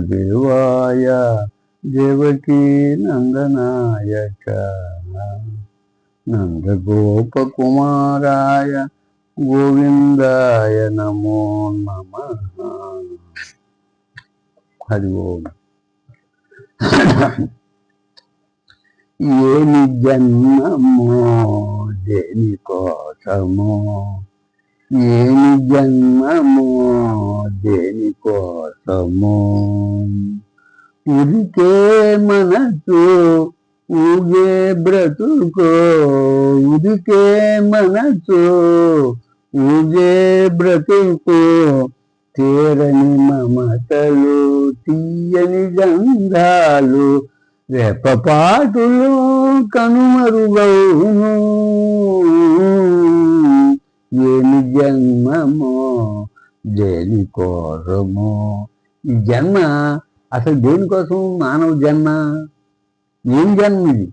వాసుదేవాయ దేవకీ నందనాయక. నందగోపకుమారాయ గోవిందాయ నమో నమ. హరి ఓం. ఏమి జన్మమో దేని కోసమో ఏమి జన్మమో దేని కోసము ఉరికే మనసు ఊగే బ్రతుకో. ఉరికే మనసు ఊగే బ్రతుకో. తీరని మమతలు తీయని గంధాలు రెప్పపాటులు కనుమరుగవును. ఏమి జన్మమో దేని కోసమో ఈ జన్మ అసలు దేనికోసం? మానవ జన్మ. ఏం జన్మ ఇది?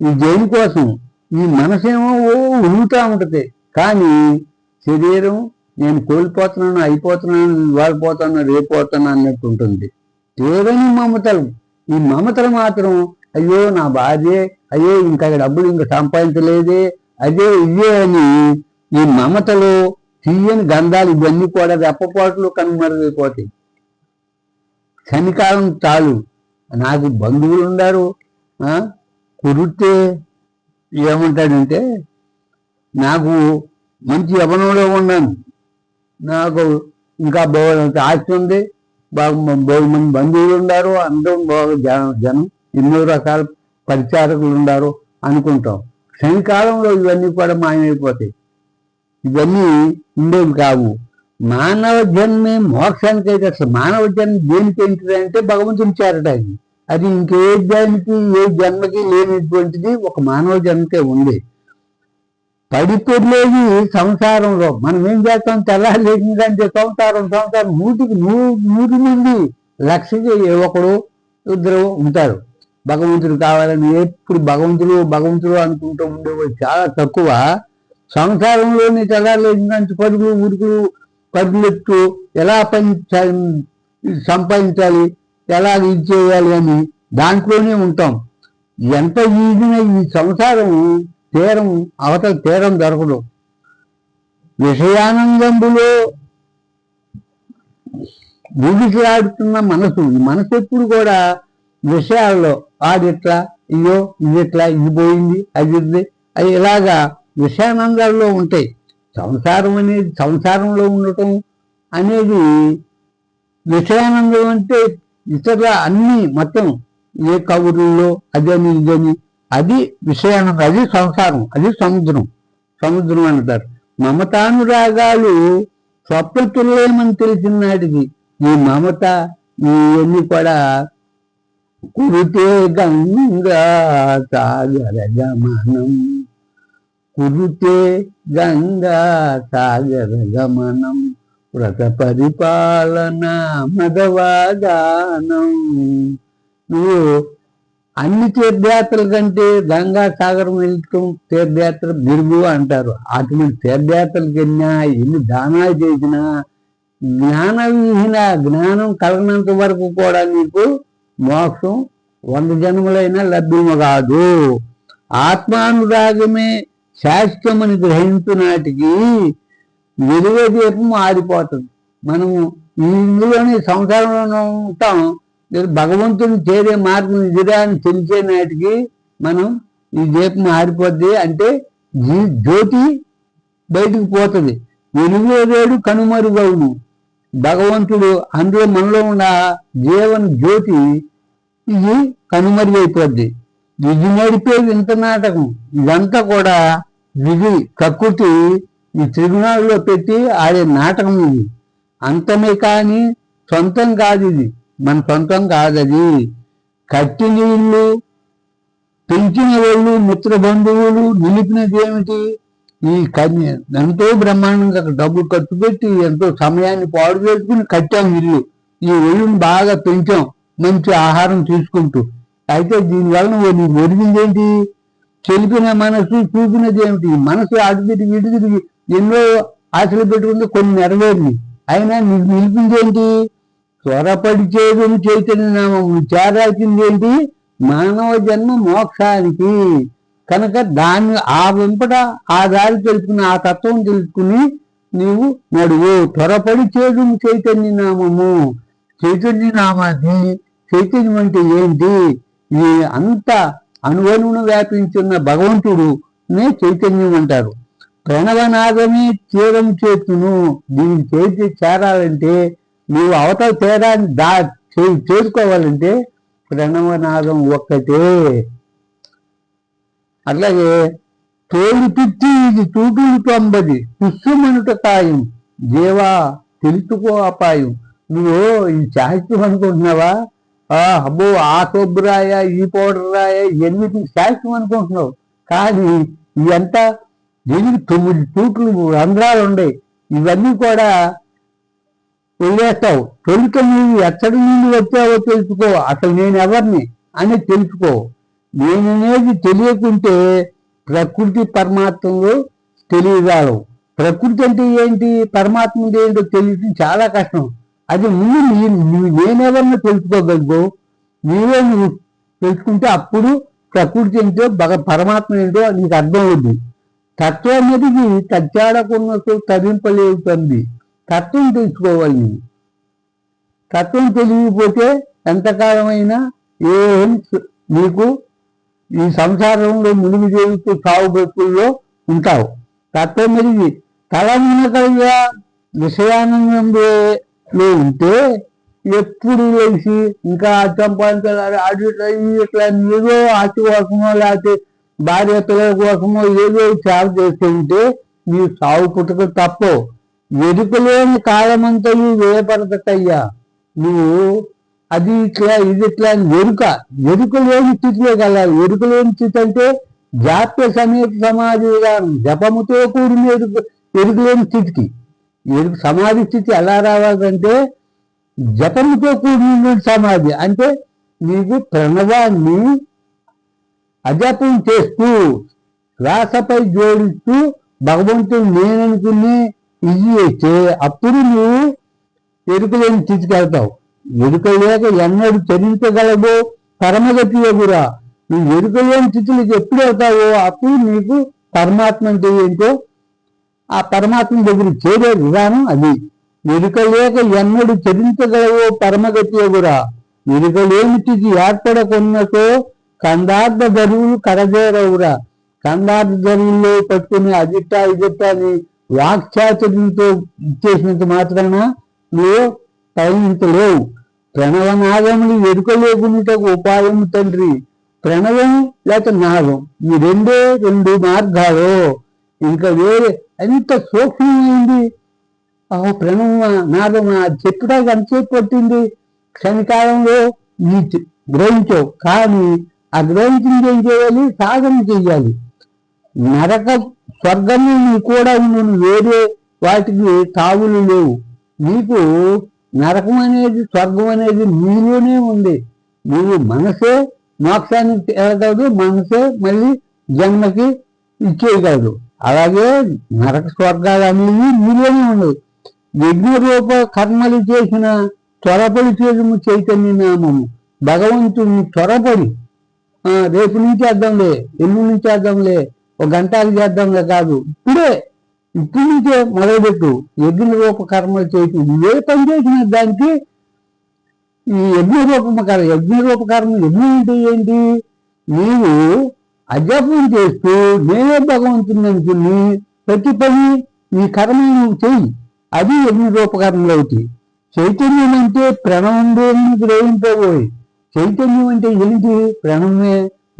ఈ దేనికోసం? ఈ మనసేమో ఓ ఉరుగుతూ ఉంటుంది. కానీ శరీరం నేను కోల్పోతున్నాను అయిపోతున్నాను వాడిపోతాను రేపోతాను అన్నట్టు ఉంటుంది. తీరని మమతలు. ఈ మమతలు మాత్రం అయ్యో నా బాధే అయ్యో ఇంకా డబ్బులు ఇంకా సంపాదించలేదే అదే ఇదే అని ఈ మమతలు తీయని గంధాలు ఇవన్నీ కూడా రెప్పపాట్లు కనుమరుగైపోతాయి. చనికాలం చాలు. నాకు బంధువులు ఉన్నారు ఆ, కురితే ఏమంటాడంటే నాకు మంచి యవనంలో ఉన్నాను. నాకు ఇంకా బోలంత ఆస్తి ఉంది. బాగా మ- మంది బంధువులు ఉన్నారు అందరం బాగా జనం జనం ఎన్నో రకాల పరిచారకులు ఉన్నారు అనుకుంటాం. శనికాలంలో ఇవన్నీ కూడా మాయమైపోతాయి. ఇవన్నీ ఉండేవి కావు. మానవ జన్మే మోక్షానికైతే అసలు మానవ జన్మ దేనికి ఏంటిది అంటే భగవంతుని చేరడానికి అది ఇంకే దానికి ఏ జన్మకి లేనటువంటిది ఒక మానవ జన్మకే ఉంది. పడిపోలేదు సంసారంలో. మనం ఏం చేస్తాం? తెల్లారేందంటే సంసారం సంసారం నూటికి నూరు నూరు మంది లక్షకి ఒకడు ఇద్దరు ఉంటారు. భగవంతుడు కావాలని ఎప్పుడు భగవంతుడు భగవంతుడు అనుకుంటూ ఉండేవాడు చాలా తక్కువ. సంసారంలోని తెల్లారేందంటే పరుగులు ఉరుకులు పరుగులెత్తు ఎలా పని సంపాదించాలి ఎలా ఇది చేయాలి అని దాంట్లోనే ఉంటాం. ఎంత ఈదిన ఈ సంసారం తీరం అవతల తీరం దొరకదు విషయానందంబులో ఊగిసలాడుతున్న మనసు ఈ మనసు ఎప్పుడు కూడా విషయాల్లో ఆడిట్లా అయ్యో ఇది ఇట్లా ఇది పోయింది అది ఇది అది ఇలాగా విషయానందాల్లో ఉంటాయి. సంసారం అనేది సంసారంలో ఉండటం అనేది విషయానందం అంటే ఇతర అన్ని మొత్తం ఏ కబుర్లలో అదని ఇదని అది విషయానందం అది సంసారం అది సముద్రం సముద్రం అంటారు. మమతానురాగాలు స్వప్నతుల్యమని తెలిసిన నాటికి ఈ మమత ఇవన్నీ కూడా కురితే గంగా సాగర గమనం కురితే గంగా సాగర గమనం వ్రత పరిపాలన మదవాగానం నువ్వు అన్ని తీర్థయాత్రల కంటే గంగా సాగరం వెళ్ళటం తీర్థయాత్ర మెరుగు అంటారు. అటువంటి తీర్థయాత్రలకు వెళ్ళినా ఎన్ని దానాలు చేసినా జ్ఞానవిహీన జ్ఞానం కలగనంత వరకు కూడా నీకు మోక్షం వంద జన్మలైనా లభ్యము కాదు. ఆత్మానురాగమే శాశ్వతమని గ్రహించు నాటికి వెలుగే దీపం ఆరిపోతుంది మనము ఇందులోనే ఇందులోని సంసారంలో ఉంటాం. లేదు భగవంతుని చేరే మార్గం ఇదిరా అని తెలిసే నాటికి మనం ఈ దీపం ఆరిపోద్ది అంటే జ్యోతి బయటికి పోతుంది. వెలుగులేడు కనుమరుగవును భగవంతుడు అందులో మనలో ఉన్న జీవన జ్యోతి ఇది కనుమరుగైపోద్ది. ఇది నడిపేది ఇంత నాటకం. ఇదంతా కూడా విధి కక్కుటి ఈ త్రిగుణాల్లో పెట్టి ఆడే నాటకం ఇది. అంతమే కానీ సొంతం కాదు ఇది. మన సొంతం కాదది. అది కట్టిన ఇల్లు పెంచిన వాళ్ళు మిత్ర బంధువులు నిలిపినది ఏమిటి? ఈ కన్య ఎంతో బ్రహ్మాండంగా డబ్బు ఖర్చు పెట్టి ఎంతో సమయాన్ని పాడు చేసుకుని కట్టాం ఇల్లు. ఈ ఒళ్ళుని బాగా పెంచాం. మంచి ఆహారం తీసుకుంటూ. అయితే దీనివల్ల నీకు ఒరిగింది ఏంటి? చెలిపిన మనసు చూపినది ఏమిటి? మనసు అటు తిరిగి ఇటు తిరిగి ఎన్నో ఆశలు పెట్టుకుంది కొన్ని నెరవేరింది అయినా నీకు నిలిపింది ఏంటి? త్వరపడి చేయడం చైతన్య నామము. చేరాల్సింది ఏంటి? మానవ జన్మ మోక్షానికి. కనుక దాన్ని ఆ వెంపట ఆ దారి తెలుసుకుని ఆ తత్వం తెలుసుకుని నీవు నడువు. త్వరపడి చేయడం చైతన్య నామము. చైతన్య నామాన్ని చైతన్యం అంటే ఏంటి? ఇది అంత అణువణువును వ్యాపించున్న భగవంతుడు నే చైతన్యం అంటారు. ప్రణవనాదమే తీరం చేతును దీనికి చేతి చేరాలంటే నువ్వు అవతల తీరాన్ని దా చే- ప్రణవనాదం ఒక్కటే. అట్లాగే తోలు తిట్టి ఇది తూటులు తొంబది పిస్సుమనుట ఖాయం దేవా తెలుసుకో అపాయం. నువ్వు ఈ సాహిత్యం అనుకుంటున్నావా? అబ్బో ఆ సబ్బు రాయ ఈ పౌడర్ రాయ ఇవన్నీ శాస్త్రం అనుకుంటున్నావు. కానీ ఇవంతా దీనికి తొమ్మిది తూట్లు రంధ్రాలు ఉన్నాయి ఇవన్నీ కూడా వదిలేస్తావు తొలిక నువ్వు ఎక్కడి నుండి వచ్చావో తెలుసుకో. అసలు నేను ఎవరిని అని తెలుసుకో. నేననేది తెలియకుంటే ప్రకృతి పరమాత్మలో తెలియగలవు ప్రకృతి అంటే ఏంటి? పరమాత్మ ఏంటో తెలియటం చాలా కష్టం. అది ముందు నీ నువ్వు నేనెవరిని తెలుసుకోగలవు నీవే నువ్వు తెలుసుకుంటే అప్పుడు ప్రకృతి ఏంటో భగ పరమాత్మ ఏంటో నీకు అర్థం అవుద్ది తత్వం అనేది తచ్చాడకున్నట్టు తరింపలేవుతుంది తత్వం తెలుసుకోవాలి నువ్వు. తత్వం తెలియకపోతే ఎంతకాలమైనా ఏం నీకు ఈ సంసారంలో మునిగి చేస్తూ సాగు బతుకుల్లో ఉంటావు. తత్వం మెరిగి తలమునకలుగా విషయానందంలో ఉంటే ఎప్పుడు లేచి ఇంకా సంపాదించాలి అటు ఇట్లా ఏదో ఆశ కోసమో లేకపోతే భార్య పిల్లల కోసమో ఏదో సేవ చేస్తూ ఉంటే నీ సాగు పుట్టుక తప్పు ఎరుకలేని కాలమంతయు వేయపడతయ్యా నువ్వు అది ఇట్లా ఇది ఇట్లా అని ఎరుక ఎరుక లేని స్థితిలో కలాలి ఎరుక లేని స్థితి అంటే జాప్య సమేత సమాధి విధానం జపముతో కూడిన ఎరుక ఎరుక లేని స్థితికి. సమాధి స్థితి ఎలా రావాలంటే జపముతో కూడిన సమాధి. అంటే నీకు ప్రణవాన్ని అజపం చేస్తూ శ్వాసపై జోడిస్తూ భగవంతుడు నేననుకుని ఇది చేస్తే అప్పుడు నువ్వు ఎరుకలేని స్థితికి వెళ్తావు. ఎరుక లేక ఎన్నడు చరించగలవో పరమగతి ఎగురా నువ్వు ఎరుకలేని స్థితిలోకి ఎప్పుడు వెళ్తావో అప్పుడు నీకు పరమాత్మ అంటే ఏంటో ఆ పరమాత్మ దగ్గర చేరే విధానం అది. ఎరుక ఎన్నడు చరించగలవో పరమగతి ఎగురా ఎరుక ఏర్పడకున్నతో కందార్థ ధరువులు కడజేరవురా కందార్థ ధరువుల్లో పట్టుకుని అజిట్ట ఇజిట్ట అని వాక్చాతుర్యంతో ఇచ్చేసినంత మాత్రాన నువ్వు పయనించలేవు ప్రణవనాదములు ఎరుక లేకున్నటకు ఉపాయం తండ్రి. ప్రణవం లేక నాదం ఈ రెండే రెండు మార్గాలు. ఇంకా వేరే ఎంత సూక్ష్మమైంది? ఆ ప్రణవ నాదమా చెప్పడానికి అంతసేపు పట్టింది? క్షణకాలంలో నీ గ్రహించవు. కానీ ఆ గ్రహించింది ఏం చేయాలి? సాధన చేయాలి. నరక స్వర్గము నీ కూడా నువ్వు వేరే వాటికి తావులు లేవు. నీకు నరకం అనేది స్వర్గం అనేది నీలోనే ఉంది. నువ్వు మనసే మోక్షానికి వెళ్ళగలదు. మనసే మళ్ళీ జన్మకి ఇచ్చేయగలదు. అలాగే నరక స్వర్గాలు అనేవి నీలోనే ఉండవు యజ్ఞ రూప కర్మలు చేసిన త్వరపడి చేయము చైతన్య నామము. భగవంతుడిని త్వరపడి రేపు నుంచి చేద్దాంలే ఎల్లు నుంచి చేద్దాంలే ఒక గంటకి చేద్దాంలే కాదు. ఇప్పుడే ఇప్పుడు నుంచే మొదలుపెట్టు. యజ్ఞ రూప కర్మలు చేసి ఏ పని చేసిన దానికి ఈ యజ్ఞ రూపకర్మ యజ్ఞ రూపకర్మ యజ్ఞం అంటే ఏంటి? నీవు అజపం చేస్తూ నేనే భగవంతుని అనుకుని ప్రతి పని ఈ కర్మ నువ్వు చెయ్యి. అది యజ్ఞ రూపకర్మలు అవుతాయి చైతన్యం అంటే ప్రణవంలోని గ్రహింపబోయి చైతన్యం అంటే ఏంటి ప్రణవమే.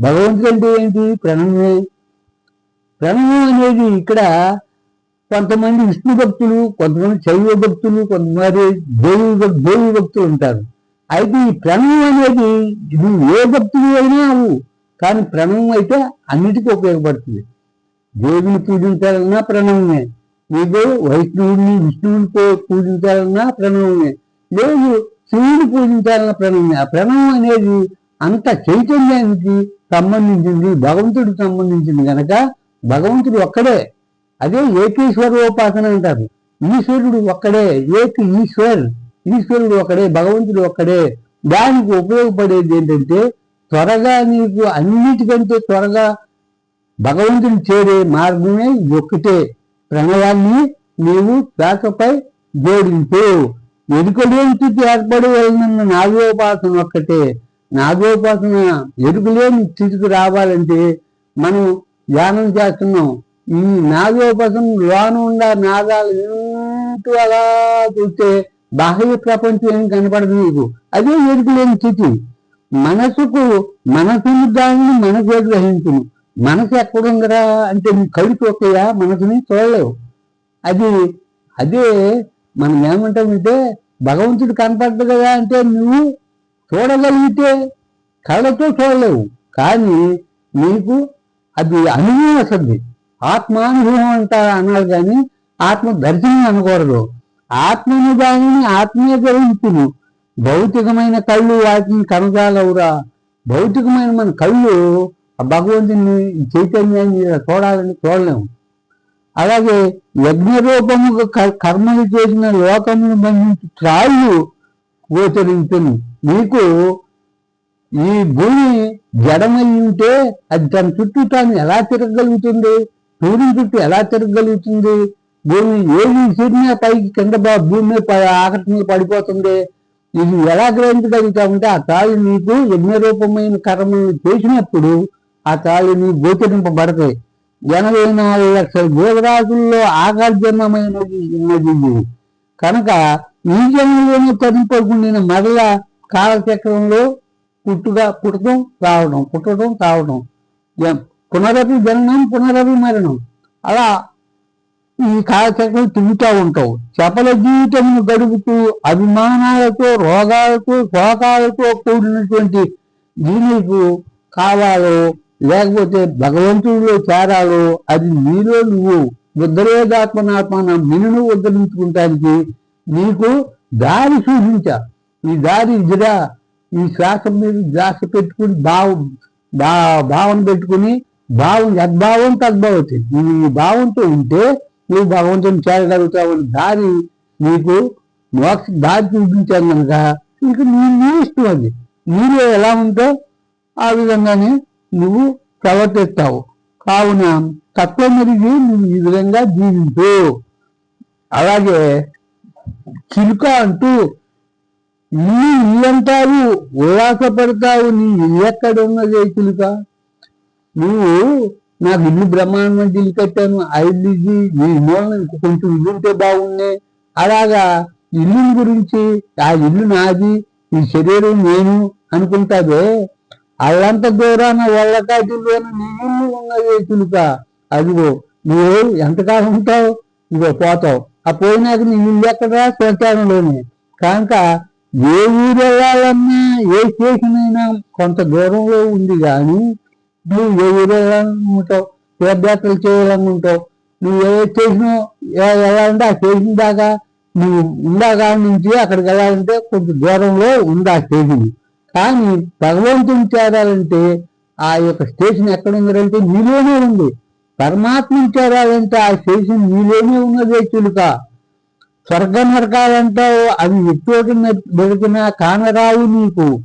భగవంతుడు అంటే ఏంటి ప్రణవమే. ప్రణవం అనేది ఇక్కడ కొంతమంది విష్ణు భక్తులు కొంతమంది శైవ భక్తులు కొంతమంది దేవి దేవి భక్తులు ఉంటారు. అయితే ఈ ప్రణవం అనేది నువ్వు ఏ భక్తులు అయినా అవు కానీ ప్రణవం అయితే అన్నిటికీ ఉపయోగపడుతుంది. దేవుని పూజించాలన్నా ప్రణవమే. నీకు వైష్ణవుడిని విష్ణువుని పూజించాలన్నా ప్రణవమే. లేదు శివుని పూజించాలన్న ప్రణవమే. ఆ ప్రణవం అనేది అంత చైతన్యానికి సంబంధించింది భగవంతుడికి సంబంధించింది కనుక భగవంతుడు ఒక్కడే. అదే ఏకేశ్వరోపాసన అంటారు. ఈశ్వరుడు ఒక్కడే ఏక ఈశ్వర్. ఈశ్వరుడు ఒక్కడే భగవంతుడు ఒక్కడే. దానికి ఉపయోగపడేది ఏంటంటే త్వరగా నీకు అన్నిటికంటే త్వరగా భగవంతుని చేరే మార్గమే ఒక్కటే. ప్రణయాన్ని నీవు శ్వాసపై జోడించు. ఎరుకలేని స్థితి ఏర్పడి వెళ్ళిన నాగోపాసన ఒక్కటే. నాగోపాసన ఎరుకలేని స్థితికి రావాలంటే మనం ధ్యానం చేస్తున్నాం. ఈ నాగోపాసన లోన ఉన్న నాగాలు ఇంటూ అలా చూస్తే బాహ్య ప్రపంచం ఏం కనపడదు నీకు. అదే ఎరుకలేని స్థితి. మనసుకు మనసుని దానిని మనసు గ్రహించును. మనసు ఎక్కడుందిరా అంటే నీ కళ్ళు చూస్తాయా మనసుని చూడలేవు. అది అదే మనం ఏమంటామంటే భగవంతుడు కనపడదు కదా అంటే నువ్వు చూడగలిగితే కళ్ళతో చూడలేవు. కానీ నీకు అది అనుభవం వస్తుంది. ఆత్మానుభవం అంటారు అన్నారు కానీ ఆత్మ దర్శనం అనకూడదు. ఆత్మను దానిని ఆత్మీయ గ్రహించును. భౌతికమైన కళ్ళు వాటిని కనజాలవురా భౌతికమైన మన కళ్ళు ఆ భగవంతుని చైతన్యాన్ని చూడాలని చూడలేము. అలాగే యజ్ఞరూపముగా కర్మలు చేసిన లోకమును బంధించి త్రాళ్ళు గోచరించును. నీకు ఈ భూమి జడమై ఉంటే అది తన చుట్టూ తాను ఎలా తిరగగలుగుతుంది సూర్యుని చుట్టూ ఎలా తిరగగలుగుతుంది భూమి ఏది సూర్యునే పైకి కింద భూమి ప- ఆకర్షణ పడిపోతుంది? ఇది ఎలా గ్రహించగలుగుతామంటే ఆ తాళి నీకు యజ్ఞరూపమైన కర్మలను చేసినప్పుడు ఆ తాళి నీ గోచరింపబడతాయి. ఎనభై నాలుగు లక్షల జీవరాశుల్లో ఆకర్జనమైనది ఉన్నది కనుక ఈ జన్మలోనే తరింపకుండిన మరల కాలచక్రంలో పుట్టుగా పుట్టడం రావడం పుట్టడం రావడం. పునరవి పునరపి జననం పునరపి మరణం అలా ఈ కాలచక్రం తిరుగుతూ ఉంటావు. చపల జీవితమును గడుపుతూ అభిమానాలతో రోగాలతో శోకాలతో కూడినటువంటి జీవికు కావాలో లేకపోతే భగవంతుడిలో చేరాలో అది నీలో నువ్వు ఉద్ధరేదాత్మనాత్మ నిన్ను ఉద్ధరించుకుంటానికి నీకు దారి సూచించా ఈ దారి ఇదిరా. ఈ శ్వాస మీద ద్రాక్ష పెట్టుకుని భావం భావన పెట్టుకుని భావం యద్భావం తద్భావతి ఈ భావంతో ఉంటే నువ్వు భగవంతుని చేరగలుగుతావు అని దారి నీకు మోక్ష దారి చూపించాను కనుక ఇంక నీ నీ ఇష్టం అది. నీలో ఎలా ఉందో ఆ విధంగానే నువ్వు ప్రవర్తిస్తావు. కావున తత్వం మెరిగి నువ్వు ఈ విధంగా జీవించు. అలాగే చిలుక అంటూ నీ ఇల్లంటావు ఉల్లాసపడతావు నీ ఇల్లు ఎక్కడ చిలుక? నువ్వు నాకు ఇల్లు బ్రహ్మాండం ఇల్లు కట్టాను ఆ ఇల్లు ఇది మూలన కొంచెం ఇల్లు ఉంటే బాగుండే. అలాగా ఇల్లు గురించి ఆ ఇల్లు నాది ఈ శరీరం నేను అనుకుంటావే. అల్లంత దూరాన వాళ్ళకాటిలోన నీ ఇల్లు ఉన్నదే చిలుక. అదిగో నువ్వు ఎంతకాలం ఉంటావు? ఇగో పోతావు. ఆ పోయినాక నీ ఇల్లు ఎక్కడ? శ్మశానంలోనే కనుక ఏ ఊరు వెళ్ళాలన్నా ఏ స్టేషన్ అయినా కొంత దూరంలో ఉంది కానీ నువ్వు ఏ ఉంటావు వెళ్ళాలనుకుంటావు బ్యాటలు చేయాలనుకుంటావు నువ్వు ఏ స్టేషన్ వెళ్ళాలంటే ఆ స్టేషన్ దాకా నువ్వు ఉందాకా నుంచి అక్కడికి వెళ్ళాలంటే కొంచెం దూరంలో ఉంది ఆ స్టేషన్ కానీ భగవంతుని చేరాలంటే ఆ యొక్క స్టేషన్ ఎక్కడ ఉందంటే నీలోనే ఉంది. పరమాత్మని చేరాలంటే ఆ స్టేషన్ నీలోనే ఉన్నదే చిలుక. స్వర్గ నరకాలంటావు అవి ఎటువంటి దొరికినా కానరావు నీకు.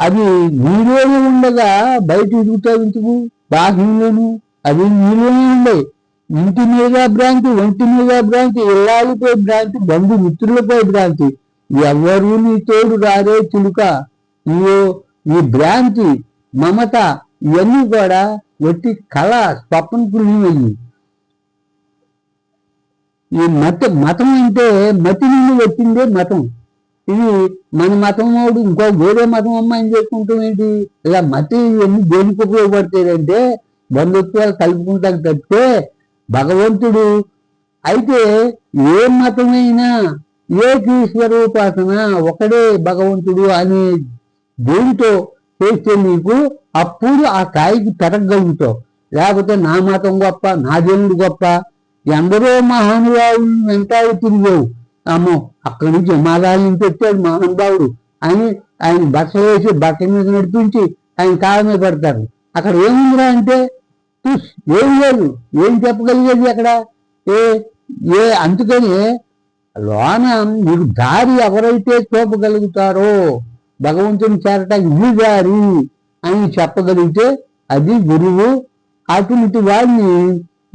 అది నీలోనే ఉండగా బయట ఎదుగుతావు ఇందుకు బాహ్యంలోను? అది నీలోనే ఉండే ఇంటి మీద భ్రాంతి ఒంటి మీద భ్రాంతి ఇల్లాలిపై భ్రాంతి బంధు మిత్రులపై భ్రాంతి. ఎవరు నీ తోడు రారే చిలుక. ఈ ఈ భ్రాంతి మమత ఇవన్నీ కూడా ఒట్టి కళ స్వప్న పుణ్యమయ్యి ఈ మత మతం అంటే మతి నుండి వచ్చిందే మతం. ఇది మన మతం వాడు ఇంకో వేరే మతం అమ్మాయిని చేసుకుంటాం ఏంటి? ఇలా మతి ఇవన్నీ దేనికి ఉపయోగపడతాయంటే బంధుత్వాలు కలుపుకుంటానికి తప్పితే భగవంతుడు అయితే ఏ మతమైనా ఏ ఈశ్వరోపాసన ఒకడే భగవంతుడు అనే దేనితో చేస్తే నీకు అప్పుడు ఆ కాయకి పెరగలుగుతావు లేకపోతే నా మతం గొప్ప నా దేవుడు గొప్ప ఎందరో మహానుభావులు వెంటాడు తిరిగావు. అమ్మో అక్కడి నుంచి మాదాలని పెట్టాడు మహానుభావుడు. అని ఆయన బట్టలు వేసి బట్టల మీద నడిపించి ఆయన కాళ్ళ మీద పెడతారు. అక్కడ ఏముందిరా అంటే ఏం లేదు. ఏం చెప్పగలిగేది అక్కడ? ఏ ఏ అందుకని లోన మీకు దారి ఎవరైతే చూపగలుగుతారో భగవంతుని చేరటానికి ఇది దారి అని చెప్పగలిగితే అది గురువు అటువంటి వాడిని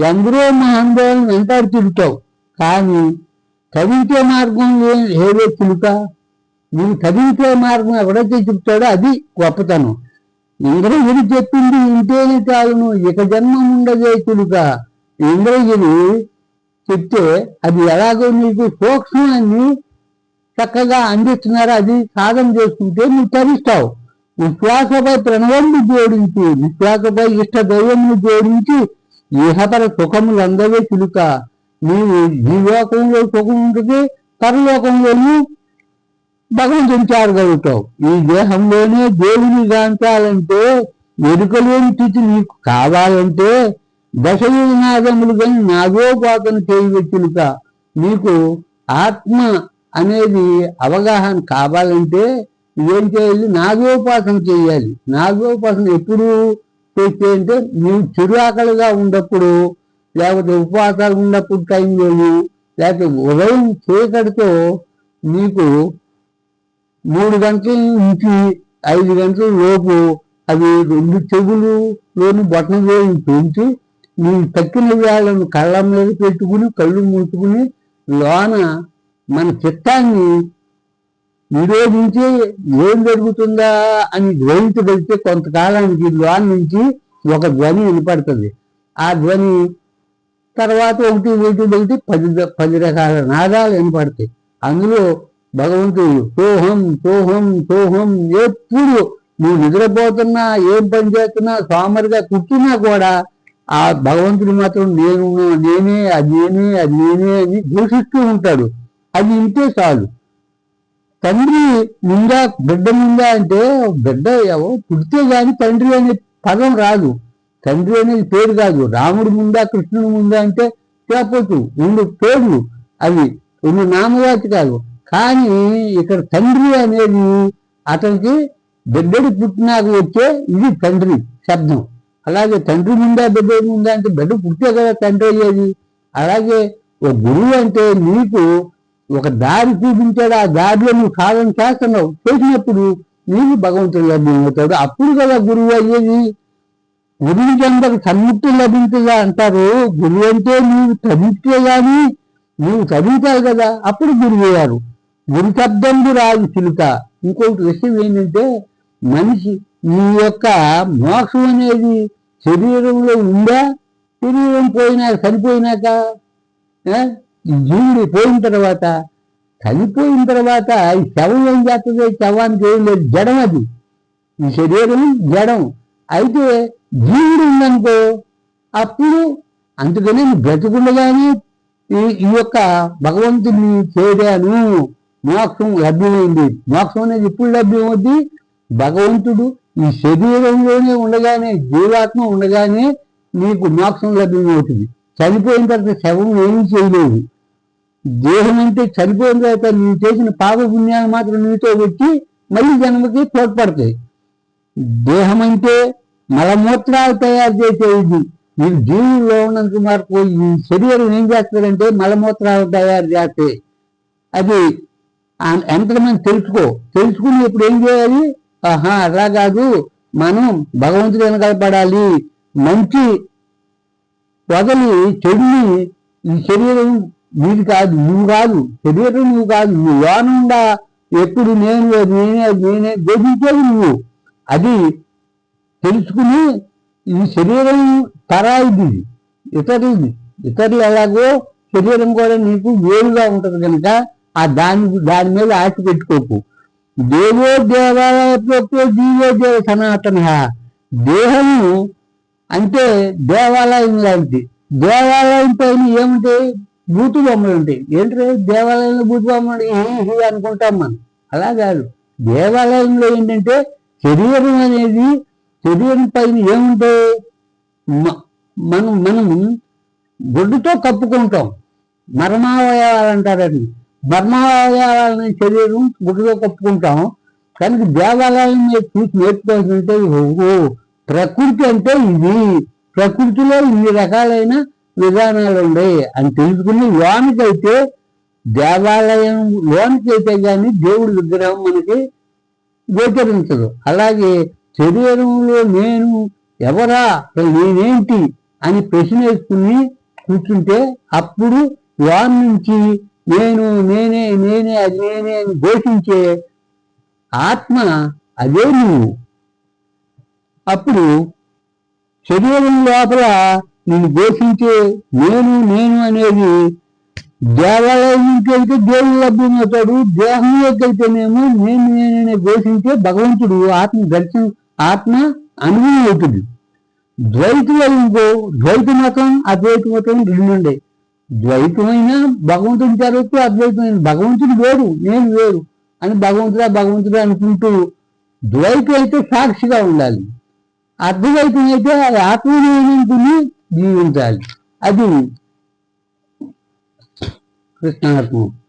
ఎందరో మహానుభావులను వెంటాడు తిరుగుతావు కానీ తరించే మార్గం ఏ- ఏదో చిలుక నేను తరించే మార్గం ఎవడైతే చెప్తాడో అది గొప్పతనం. ఇంద్రగిరి చెప్పింది ఇంటేనే కాదును ఇక జన్మ ఉండదే చిలుక. ఇంద్రగిరి చెప్తే అది ఎలాగో నీకు సూక్ష్మాన్ని చక్కగా అందిస్తున్నారు అది సాధన చేసుకుంటే నువ్వు తరిస్తావు. విశ్వాసపై ప్రణవాన్ని జోడించి విశ్వాసపై ఇష్ట దైవంను జోడించి ఇహపర సుఖములందవే చిలుక. నీవు ఈ లోకంలో సుఖం ఉంటుంది పరలోకంలోనూ భగవంతుని చేరగలుగుతావు ఈ దేహంలోనే దేవుని గాంచాలంటే ఎరుకలేని స్థితి నీకు కావాలంటే దశవినాదములు కానీ నాగోపాతన చేయవచ్చునుక నీకు ఆత్మ అనేది అవగాహన కావాలంటే ఏం చేయాలి నాగోపాసన చేయాలి. నాగోపాసన ఎప్పుడు చేస్తే అంటే నీవు చిరుఆకలిగా ఉన్నప్పుడు లేకపోతే ఉపవాసాలు ఉన్నప్పుడు టైంలోను లేకపోతే ఉదయం చీకటితో నీకు మూడు గంటల నుంచి ఐదు గంటల లోపు అవి రెండు చెవులులోని బొట్టన వేలు పెంచి నీ తక్కిన వేళ్ళను కళ్ళ మీద పెట్టుకుని కళ్ళు మూసుకుని లోన మన చిత్తాన్ని నిరోధించి ఏం జరుగుతుందా అని గ్రహించగలిగితే కొంతకాలానికి లోన నుంచి ఒక ధ్వని వినపడుతుంది. ఆ ధ్వని తర్వాత ఒకటి ఒకటి ఒకటి పది పది రకాల నాదాలు వినపడతాయి. అందులో భగవంతుడు సోహం సోహం సోహం ఎప్పుడు నువ్వు నిద్రపోతున్నా ఏం పని చేస్తున్నా సోమరిగా కూర్చున్నా కూడా ఆ భగవంతుడు మాత్రం నేను నేనే అది నేనే అది నేనే అని ఘోషిస్తూ ఉంటాడు. అది ఇంటే చాలు. తండ్రి ముందా బిడ్డ ముందా అంటే బిడ్డ ఎవో పుడితే కానీ తండ్రి అనే పదం రాదు. తండ్రి అనేది పేరు కాదు. రాముడు ముందా కృష్ణుడు ముందా అంటే చెప్పొచ్చు రెండు పేర్లు. అవి రెండు నామవాచి కాదు. కానీ ఇక్కడ తండ్రి అనేది అతనికి బిడ్డడు పుట్టినాక వచ్చే ఇది తండ్రి శబ్దం. అలాగే తండ్రి ముందా బిడ్డడు ముందా అంటే బిడ్డ పుట్టే కదా తండ్రి అయ్యేది. అలాగే ఒక గురువు అంటే నీకు ఒక దారి చూపించాడు. ఆ దారిలో నువ్వు సాధన చేస్తున్నావు. చేసినప్పుడు నీకు భగవంతుడు లభ్యం అప్పుడు కదా గురువు అయ్యేది. గురువుకందరు అందరికి సన్ముక్తి లభించదా అంటారు? గురువు అంటే నీవు చదివితే గాని నీవు చదువుతావు కదా అప్పుడు గురువు అయ్యారు గురు శబ్దంబు రాదు చిలుక. ఇంకొకటి విషయం ఏంటంటే మనిషి ఈ యొక్క మోక్షం అనేది శరీరంలో ఉందా? శరీరం పోయినాక చనిపోయినాక జీవుడు పోయిన తర్వాత చనిపోయిన తర్వాత ఈ శవం ఏం చేస్తుంది శవానికి ఏం లేదు జడం అది. ఈ శరీరం జడం. అయితే జీవుడు ఉందనుకో అప్పుడు అందుకని నువ్వు బ్రతుకుండగానే ఈ ఈ యొక్క భగవంతుని చేరాను మోక్షం లభ్యమైంది. మోక్షం అనేది ఎప్పుడు లభ్యమవుద్ది? భగవంతుడు ఈ శరీరంలోనే ఉండగానే జీవాత్మ ఉండగానే నీకు మోక్షం లభ్యమవుతుంది. చనిపోయిన తర్వాత శవం ఏమీ చేయలేదు. దేహం అంటే చనిపోయిన తర్వాత నీవు చేసిన పాప పుణ్యాలు మాత్రం నీతో పెట్టి మళ్ళీ జన్మకి తోడ్పడతాయి. దేహం అంటే మలమూత్రాలు తయారు చేసే ఇది. మీరు జీవుల్లో ఉన్నంత వరకు ఈ శరీరం ఏం చేస్తారంటే మలమూత్రాలు తయారు చేస్తే. అది ఎంతమంది తెలుసుకో తెలుసుకుని ఇప్పుడు ఏం చేయాలి? ఆహా అలా కాదు. మనం భగవంతుడు వెనకలపడాలి. మంచి వదలి చెడుని ఈ శరీరం నీది కాదు నువ్వు కాదు. శరీరం నువ్వు కాదు. నువ్వు లోనుండా ఎప్పుడు నేను నేనే నేనే గోధించేది నువ్వు. అది తెలుసుకుని ఈ శరీరం పరాయిది ఇతరుది. ఇతరులు ఎలాగో శరీరం కూడా నీకు వేరుగా ఉంటుంది కనుక ఆ దాని దాని మీద ఆశ పెట్టుకోకు. దేవో దేవాలయ దీవో జీవో దేవ సనాతన. దేహము అంటే దేవాలయం లాంటి దేవాలయం పైన ఏముంటాయి బూతు బొమ్మలు ఉంటాయి. ఏంటంటే దేవాలయంలో బూతు బొమ్మలు ఈ అనుకుంటాం మనం. అలా కాదు. దేవాలయంలో ఏంటంటే శరీరం అనేది శరీరం పైన ఏముంటాయి మనం మనం గుడ్డుతో కప్పుకుంటాం. మర్మావయవాలు అంటారండి మర్మావయవాలని శరీరం గుడ్డుతో కప్పుకుంటాం. కనుక దేవాలయం మీద చూసి నేర్చుకోవాల్సింటే ఓ ప్రకృతి అంటే ఇది. ప్రకృతిలో ఇన్ని రకాలైన విధానాలు ఉన్నాయి అని తెలుసుకుని లోనికైతే దేవాలయం లోనికి అయితే కానీ దేవుడి విగ్రహం మనకి గోచరించదు. అలాగే శరీరంలో నేను ఎవరా? నేనేంటి? అని ప్రశ్న వేసుకుని కూర్చుంటే అప్పుడు వారి నుంచి నేను నేనే నేనే అది నేనే అని ఘోషించే ఆత్మ అదే నువ్వు. అప్పుడు శరీరం లోపల నేను ఘోషించే నేను నేను అనేది దేవాలయం నుంచి అయితే దేవుడు లభ్యమవుతాడు దేహంలోకి అయితేనేమో నేను నేననే ఘోషించే భగవంతుడు ఆత్మ దర్శనం ఆత్మ అనుభవం అవుతుంది ద్వైతులు ఇంకో ద్వైత మతం అద్వైత మతం రెండు ఉండే ద్వైతమైన భగవంతుడి జరగచ్చు అద్వైతమైన భగవంతుడు వేరు నేను వేరు అని భగవంతుడా భగవంతుడా అనుకుంటూ ద్వైతం అయితే సాక్షిగా ఉండాలి. అద్వైతం అయితే అది ఆత్మీయనుకుని జీవించాలి. అది retorno